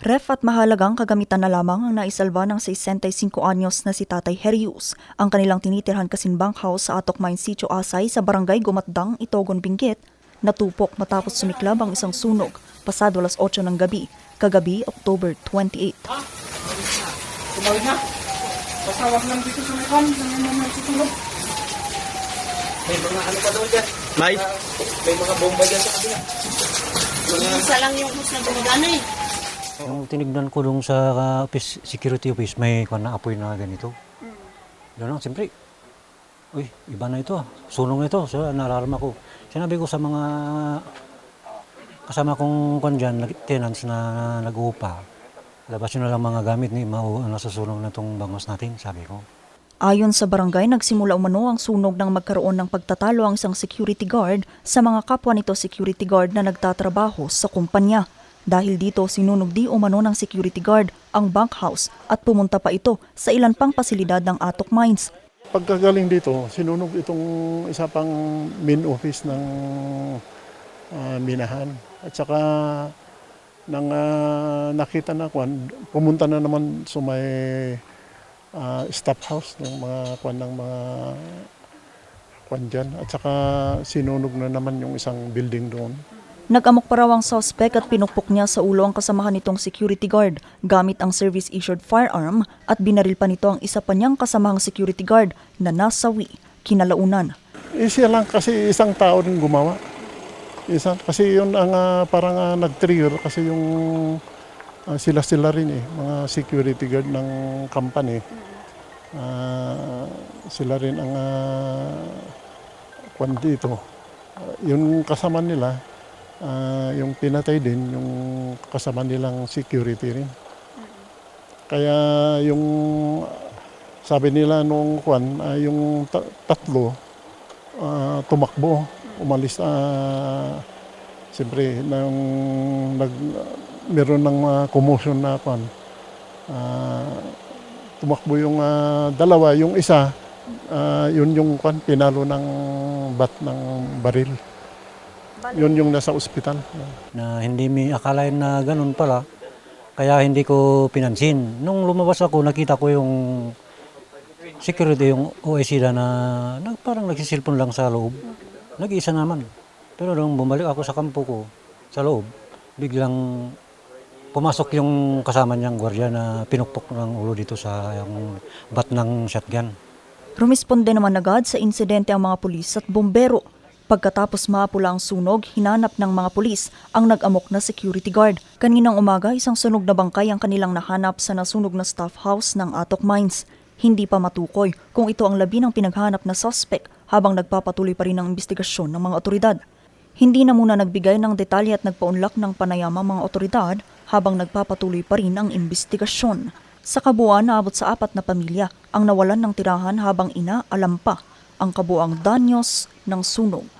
Ref at mahalagang kagamitan na lamang ang naisalba ng 65 anyos na si Tatay Herius, ang kanilang tinitirhan kasinbang house sa Atok Mine Sitio Asay sa barangay Gumatdang, Itogon, Benguet, natupok matapos sumiklab ang isang sunog pasado alas 8 ng gabi, kagabi October 28. Tumawid na. Pasawag lang dito sa may kan. Sa may mga tutulog. May mga ano pa daw dyan. May? May mga bomba dyan sa kabila. Isa lang yung hus na gumagana eh. Yung tinignan ko dun sa uh, office, security office, may kwan na apoy na ganito. Doon lang, siyempre, uy, iba na ito ah. Sunog na ito. So, naalarma ko. Sinabi ko sa mga kasama kong kwan dyan, tenants na nag-uupa, labas nyo na lang mga gamit ni mau nasusunog na itong bangos natin, sabi ko. Ayon sa barangay, nagsimula umano ang sunog nang magkaroon ng pagtatalo ang isang security guard sa mga kapwa nito security guard na nagtatrabaho sa kumpanya. Dahil dito, sinunog di umano ng security guard ang bunkhouse at pumunta pa ito sa ilan pang pasilidad ng Atok Mines. Pagkagaling dito, sinunog itong isa pang main office ng ah, minahan. At saka nang ah, nakita na kwan, pumunta na naman sa may ah, staff house ng mga kwan ng mga kwan dyan. At saka sinunog na naman yung isang building doon. Nag-amok pa raw ang suspect at pinukpok niya sa ulo ang kasamahan nitong security guard gamit ang service-issued firearm at binaril pa nito ang isa pa niyang kasamahang security guard na nasawi kinalaunan. Eh, siya lang kasi isang tao rin gumawa. Isa, kasi yun ang ah, parang ah, nag-trigger kasi yung ah, sila-sila rin eh, mga security guard ng company. Ah, sila rin ang uh, kwan dito. Ah, yung kasama nila, ah, yung pinatay din, yung kasama nilang security rin. Kaya yung sabi nila nung kwan, ah, yung ta- tatlo ah, tumakbo, umalis uh, siyempre nang nag meron ng uh, commotion na kwan. ah, tumakbo yung ah, dalawa, yung isa ah, yun yung kwan pinalo ng bat ng baril. Yun yung nasa ospital. Na hindi mi akalain na ganun pala, kaya hindi ko pinansin. Nung lumabas ako, nakita ko yung security, yung OSC na, na parang nagsisilpon lang sa loob. Nag-iisa naman. Pero nung bumalik ako sa kampo ko, sa loob, biglang pumasok yung kasama niyang gwardiya na pinukpok ng ulo dito sa yung bat ng shotgun. Rumisponde naman agad sa insidente ang mga pulis at bombero. Pagkatapos maapula ang sunog, hinanap ng mga pulis ang nag-amok na security guard. Kaninang umaga, isang sunog na bangkay ang kanilang nahanap sa nasunog na staff house ng Atok Mines. Hindi pa matukoy kung ito ang labi ng pinaghanap na suspect habang nagpapatuloy pa rin ang investigasyon ng mga otoridad. Hindi na muna nagbigay ng detalye at nagpaunlak ng panayama mga otoridad habang nagpapatuloy pa rin ang investigasyon. Sa kabuuan, naabot sa apat na pamilya ang nawalan ng tirahan habang ina alam pa ang kabuang danyos ng sunog.